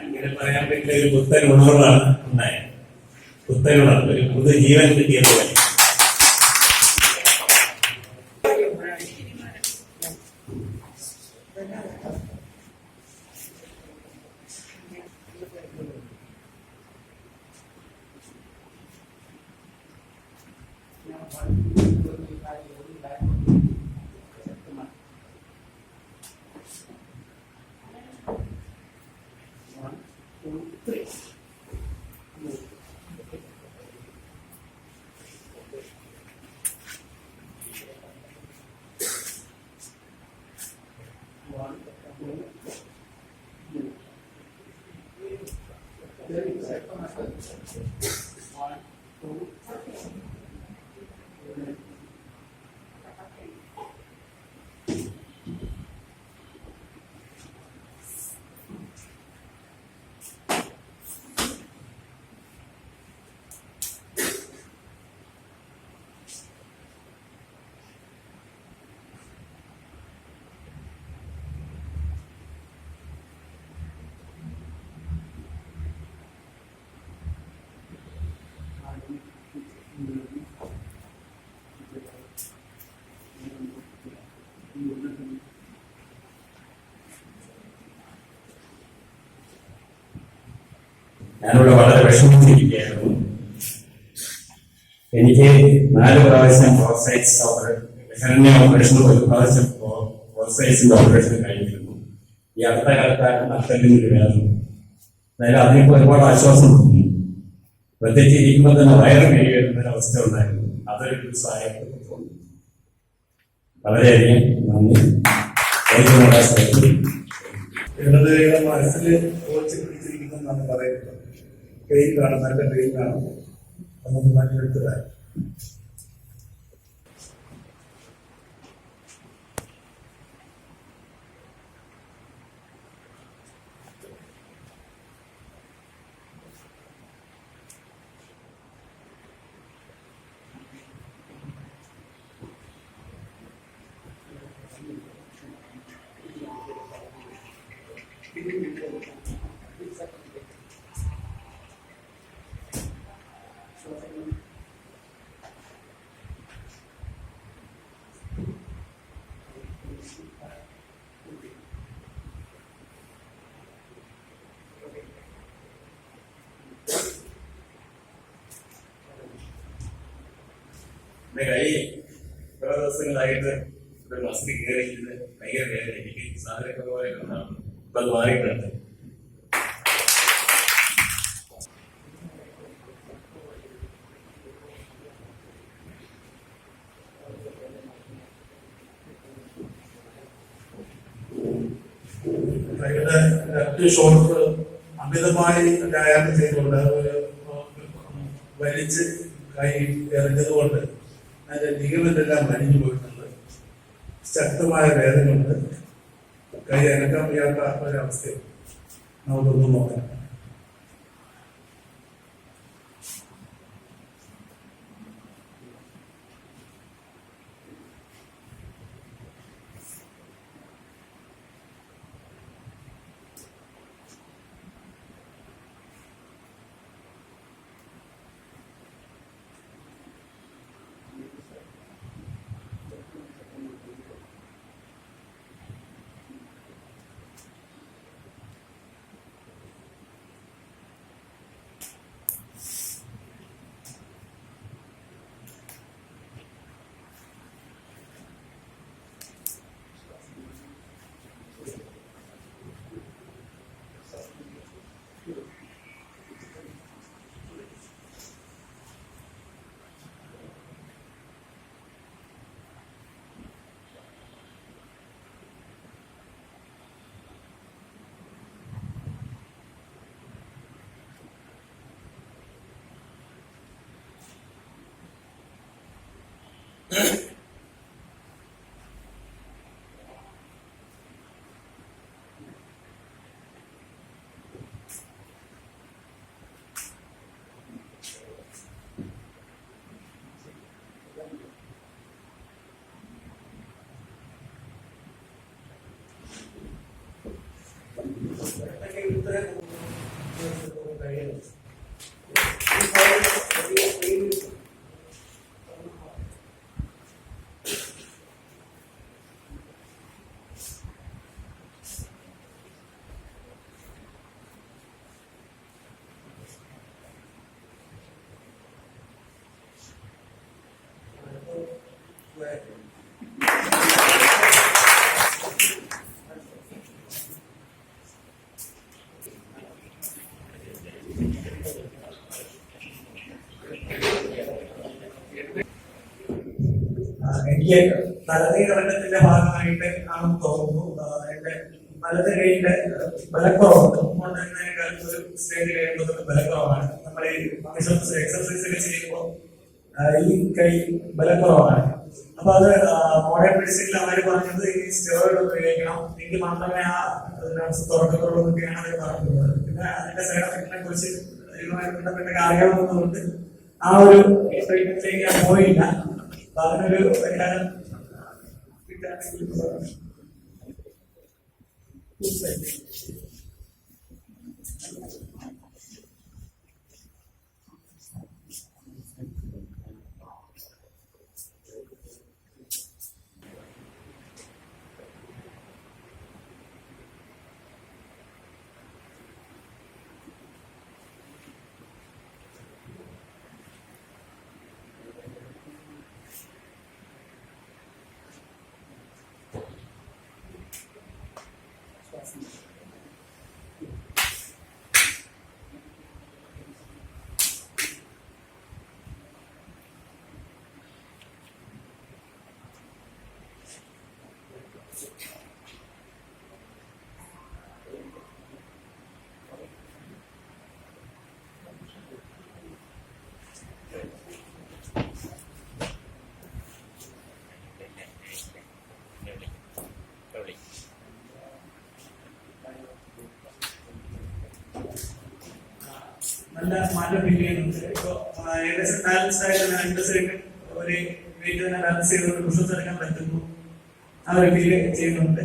അങ്ങനെ പറയാൻ പറ്റില്ല ഒരു പുത്തൻ ഉണർവാണ് ഉണ്ടായത്. പുത്തൻ ഉണർവ് ഒരു പുതു ജീവൻ കിട്ടിയത് പോലെ. Thirty seconds. One, two. ഞാനിവിടെ വളരെ വിഷമിച്ചിരിക്കുകയായിരുന്നു എനിക്ക് നാല് പ്രാവശ്യം ഫോർസൈറ്റ്സ് ഓപ്പറേഷൻ ഓപ്പറേഷൻ ഒരു പ്രാവശ്യം ഫോർസൈറ്റ്സിന്റെ ഓപ്പറേഷൻ കഴിഞ്ഞിരുന്നു. ഈ അടുത്ത കാലത്താണ് ഒരു വേദന അതായത് അതിനിപ്പോ ഒരുപാട് ആശ്വാസം തോന്നി പ്രത്യേകിച്ച് ഇരിക്കുമ്പോൾ തന്നെ വയറ് കഴുകി വരുന്ന അവസ്ഥ ഉണ്ടായിരുന്നു. അതൊരു സഹായത്തിൽ തോന്നുന്നു വളരെയധികം നന്ദി. ഏറ്റവും മനസ്സിൽ ഉറച്ചു പിടിച്ചിരിക്കുന്നെന്നാണ് പറയുന്നത്. പെയിൻ കാണും നല്ല പെയിൻ കാണും നമുക്ക് മറ്റെടുത്തതായി എന്റെ കൈ കുറെ ദിവസങ്ങളായിട്ട് മസിൽ കയറിയിട്ട് ഭയങ്കര വേദന. എനിക്ക് സാധനമൊക്കെ പോലെ ഇപ്പൊ അത് മാറിയിട്ടുണ്ട്. ഷോർട്ട് അമിതമായി വ്യായാമം ചെയ്തുകൊണ്ട് വലിച്ച് കൈ എറിഞ്ഞതുകൊണ്ട് അതിന്റെ ലിഗമെന്റ് മരിഞ്ഞു പോയിട്ടുണ്ട്. ശക്തമായ വേദനയുണ്ട്. കൈ അനക്കാൻ വയ്യാത്ത ഒരവസ്ഥയും നമുക്കൊന്നും നോക്കാം. Yeah. എനിക്ക് തലനീരവനത്തിന്റെ ഭാഗമായിട്ട് ആണെന്ന് തോന്നുന്നു. എന്റെ വലത് ബലക്കുറവുണ്ട്. എനിക്ക് ഒരു സ്റ്റേജ് കഴിയുമ്പോൾ ബലക്കുറവാണ്. നമ്മൾ ഈ എക്സർസൈസ് ഒക്കെ ചെയ്യുമ്പോൾ ഈ കൈ ബലക്കുറവാണ്. അപ്പൊ അത് മോഡേൺ മെഡിസിനിൽ അവർ പറഞ്ഞത് ഈ സ്റ്റെറോയിഡ് ഉപയോഗിക്കണം. എങ്കിൽ മാത്രമേ ആ നർസ് തുറക്കത്തുള്ളൂ എന്നൊക്കെയാണ് അവർ പറഞ്ഞത് പിന്നെ അതിന്റെ സൈഡ് എഫക്റ്റിനെ കുറിച്ച് ഇതുമായി ബന്ധപ്പെട്ട അറിയാവുന്നതുകൊണ്ട് ആ ഒരു ട്രീറ്റ്മെന്റിലേക്ക് ഞാൻ പോയില്ല. അപ്പൊ അതിനൊരു പരിഹാരം കിട്ടുകയാണെങ്കിൽ നല്ല മാറ്റം ഫീൽ ചെയ്യുന്നുണ്ട്. ഇപ്പൊ ആ, ഏകദേശം ബാലൻസ് ആയിട്ട് രണ്ട് സൈഡ് ഒരു വെയിറ്റ് തന്നെ ബാലൻസ് ചെയ്തുകൊണ്ട് പുഷസ് എടുക്കാൻ പറ്റുന്നു. ആ ഒരു ചെയ്യുന്നുണ്ട്.